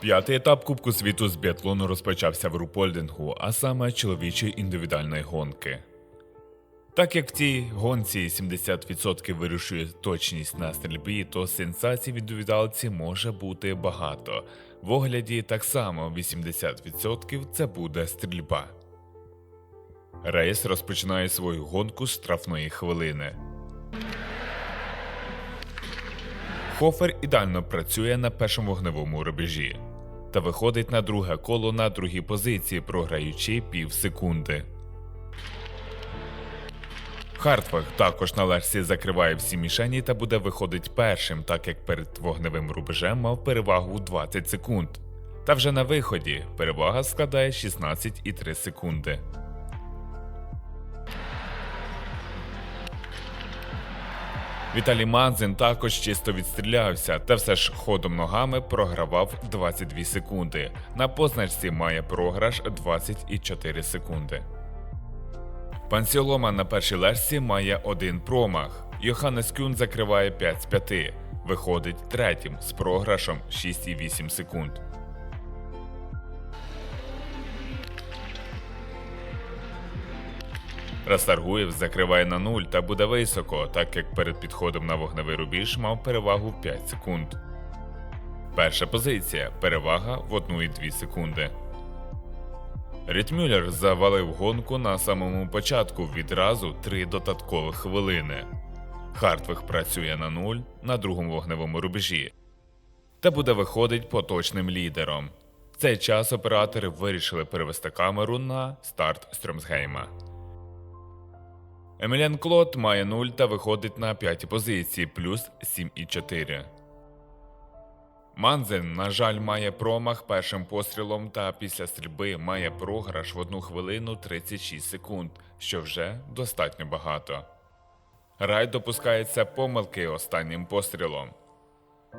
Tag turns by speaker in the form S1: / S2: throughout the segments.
S1: П'ятий етап Кубку світу з біатлону розпочався в рупольдингу, а саме чоловічої індивідуальної гонки. Так як в цій гонці 70% вирішує точність на стрільбі, то сенсацій в індивідуалці може бути багато. В огляді так само 80% це буде стрільба. Рейс розпочинає свою гонку з штрафної хвилини. Хофер ідеально працює на першому вогневому рубежі та виходить на друге коло на другій позиції, програючи пів секунди. Хартваг також на Ларсі закриває всі мішені та буде виходить першим, так як перед вогневим рубежем мав перевагу у 20 секунд. Та вже на виході перевага складає 16,3 секунди. Віталій Манзин також чисто відстрілявся, та все ж ходом ногами програвав 22 секунди. На позначці має програш 24 секунди. Пансіолома на першій лежці має один промах. Йоханнес Кюн закриває 5 з 5, виходить третім з програшом 6,8 секунд. Растаргуєв закриває на 0 та буде високо, так як перед підходом на вогневий рубіж мав перевагу в 5 секунд. Перша позиція перевага в 1,2 секунди. Рітмюллер завалив гонку на самому початку відразу 3 додаткових хвилини. Хартвиг працює на 0 на другому вогневому рубежі та буде виходить поточним лідером. В цей час оператори вирішили перевести камеру на старт Стрьомсгейма. Еміліан Клод має 0 та виходить на 5 позиції плюс 7,4. Манзен, на жаль, має промах першим пострілом та після стрільби має програш в 1 хвилину 36 секунд, що вже достатньо багато. Рай допускається помилки останнім пострілом.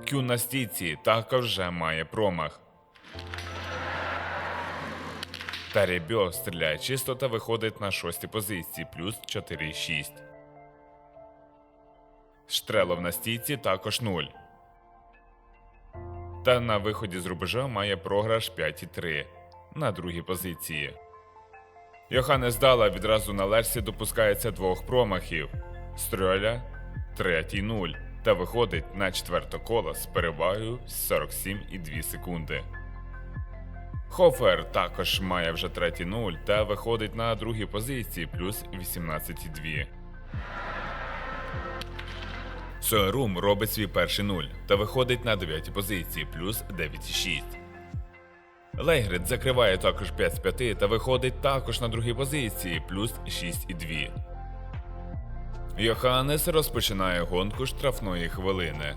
S1: Кю на стійці також вже має промах. Таребьо стріляє чисто та виходить на шостій позиції плюс 4,6. Штрелов на стійці також 0. Та на виході з рубежа має програш 5,3 на другій позиції. Йоханнес Дала відразу на лерсі допускається двох промахів. Стрьоля третій 0 та виходить на четверте коло з перевагою 47,2 секунди. Хофер також має вже третій 0 та виходить на другій позиції плюс 18,2. Соерум робить свій перший 0 та виходить на 9 позиції плюс 9,6. Лейгрид закриває також 5 з 5 та виходить також на другій позиції плюс 6,2. Йоханнес розпочинає гонку штрафної хвилини.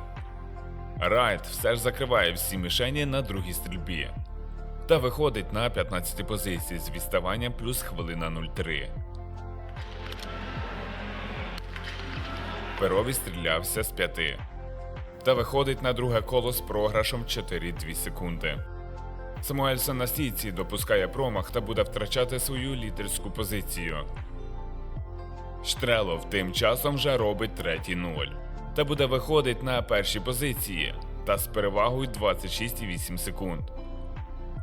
S1: Райт все ж закриває всі мішені на другій стрільбі та виходить на 15 позиції з відставанням плюс хвилина 0,3. Перові стрілявся з 5 та виходить на друге коло з програшом 4,2 секунди. Самуельсон на стійці допускає промах та буде втрачати свою лідерську позицію. Штрелов тим часом вже робить третій 0 та буде виходить на першій позиції та з перевагою 26,8 секунд.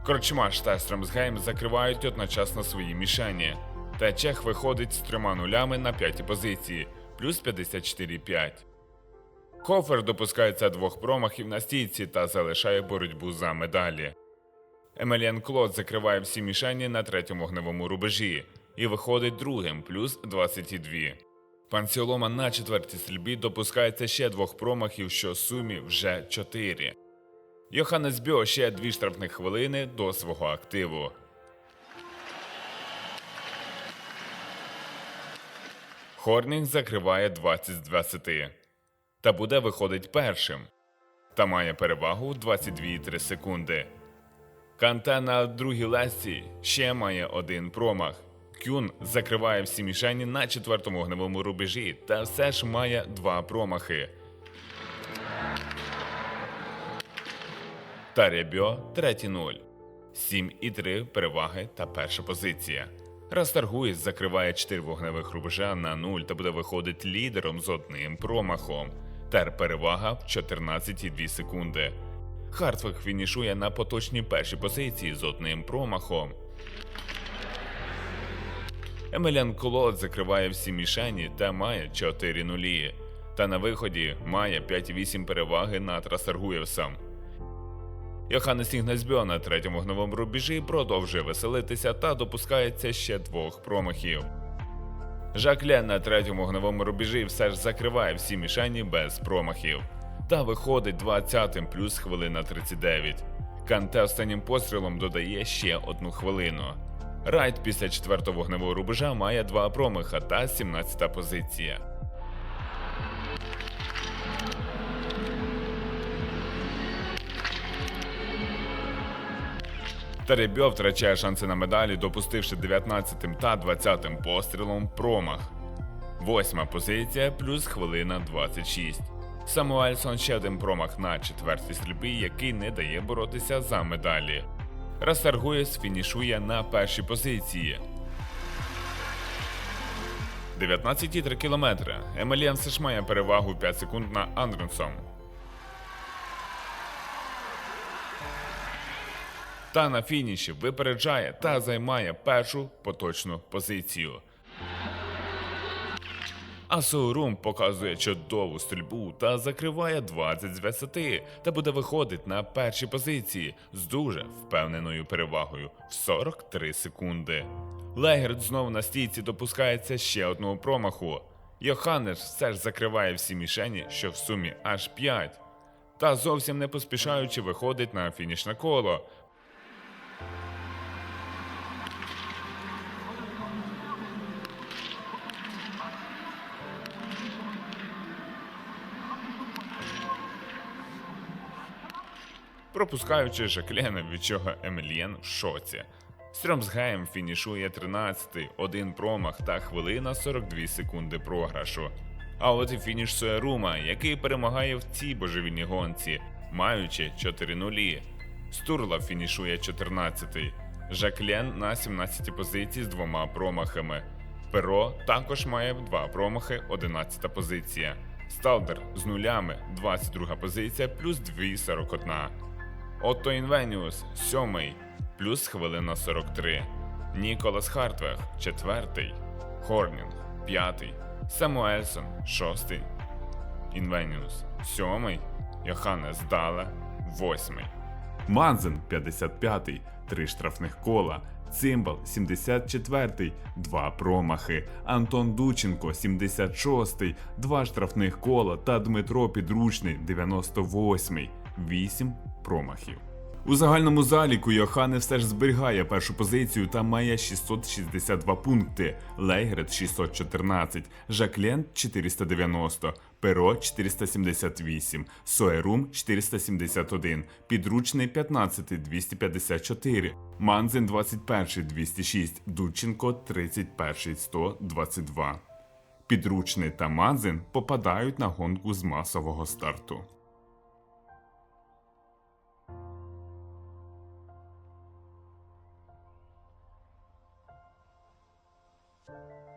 S1: Корчмаш та Стромсгейм закривають одночасно свої мішені, та Чех виходить з трьома нулями на п'ятій позиції плюс 54,5. Хофер допускається двох промахів на стійці та залишає боротьбу за медалі. Емеліан Клод закриває всі мішені на третьому вогневому рубежі і виходить другим плюс 22. Пансіолома на четвертій стрільбі допускається ще двох промахів, що в сумі вже 4. Йоханнес Бьо ще дві штрафних хвилини до свого активу. Хорнінг закриває 20 з 20 та буде виходить першим та має перевагу 22,3 секунди. Канте на другій лесці ще має один промах. Кюн закриває всі мішені на четвертому вогневому рубежі та все ж має два промахи. Та Ребьо третій 0. 7 і 3 переваги та перша позиція. Растаргуїс закриває 4 вогневих рубежа на 0 та буде виходить лідером з одним промахом. Тер перевага в 14,2 секунди. Хартвик фінішує на поточній першій позиції з одним промахом. Емеліан Колот закриває всі мішені та має 4 нулі. Та на виході має 5,8 переваги над Расаргуєвсом. Йоханнес Ігназьбьо на третьому вогневому рубежі продовжує веселитися та допускається ще двох промахів. Жак Лен на третьому вогневому рубежі все ж закриває всі мішені без промахів. Та виходить 20-м плюс хвилина 39. Канте останнім пострілом додає ще одну хвилину. Райт після четвертого вогневого рубежа має два промаха та 17-та позиція. Теребьо втрачає шанси на медалі, допустивши 19 та 20 пострілом промах. Восьма позиція плюс хвилина 26. Самуельсон ще один промах на четвертій стрільбі, який не дає боротися за медалі. Расаргуєс фінішує на першій позиції. 19,3 кілометри. Емеліан все має перевагу 5 секунд на Андренсом. Та на фініші випереджає та займає першу поточну позицію. А Соурум показує чудову стрільбу та закриває 20 з 20 та буде виходити на першій позиції з дуже впевненою перевагою в 43 секунди. Легерт знову на стійці допускається ще одного промаху. Йоханнес все ж закриває всі мішені, що в сумі аж 5. Та зовсім не поспішаючи виходить на фінішне коло. Пропускаючи Жаклена, від чого Емельєн в шоці. Стрьомсгейм фінішує 13-й, один промах та хвилина 42 секунди програшу. А от і фініш Суерума, який перемагає в цій божевільній гонці, маючи 4 нулі. Стурла фінішує 14-й. Жаклен на 17-й позиції з двома промахами. Перо також має два промахи, 11 позиція. Сталдер з нулями, 22 позиція, плюс 2,41. Отто Інвеніус, сьомий, плюс хвилина 43. Ніколас Хартвег, четвертий. Хорнінг, п'ятий. Самуельсон, шостий. Інвеніус, сьомий. Йоханнес Дале, восьмий.
S2: Манзен 55-й, три штрафних кола. Цимбал 74-й, два промахи. Антон Дученко 76-й, два штрафних кола та Дмитро Підручний 98-й, вісім промахів. У загальному заліку Йохане все ж зберігає першу позицію та має 662 пункти, Лейгрет 614, Жаклен 490, Перо 478, Соерум 471, Підручний 15 254, Манзин 21 206, Дудченко 31 122. Підручний та Манзин попадають на гонку з масового старту. Thank you.